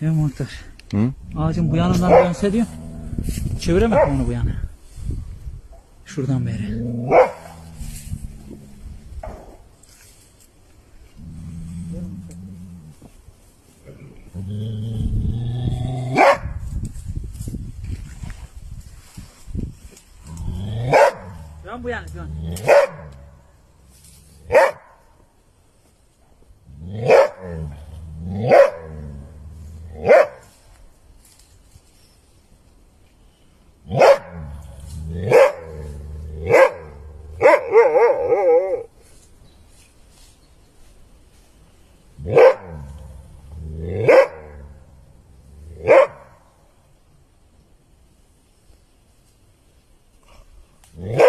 Değil mi muhtar? Hı? Ağacın bu yanından dönse diyor. Çeviremek mi onu bu yana? Şuradan beri. Dön bu yana dön. Yeah. Yeah.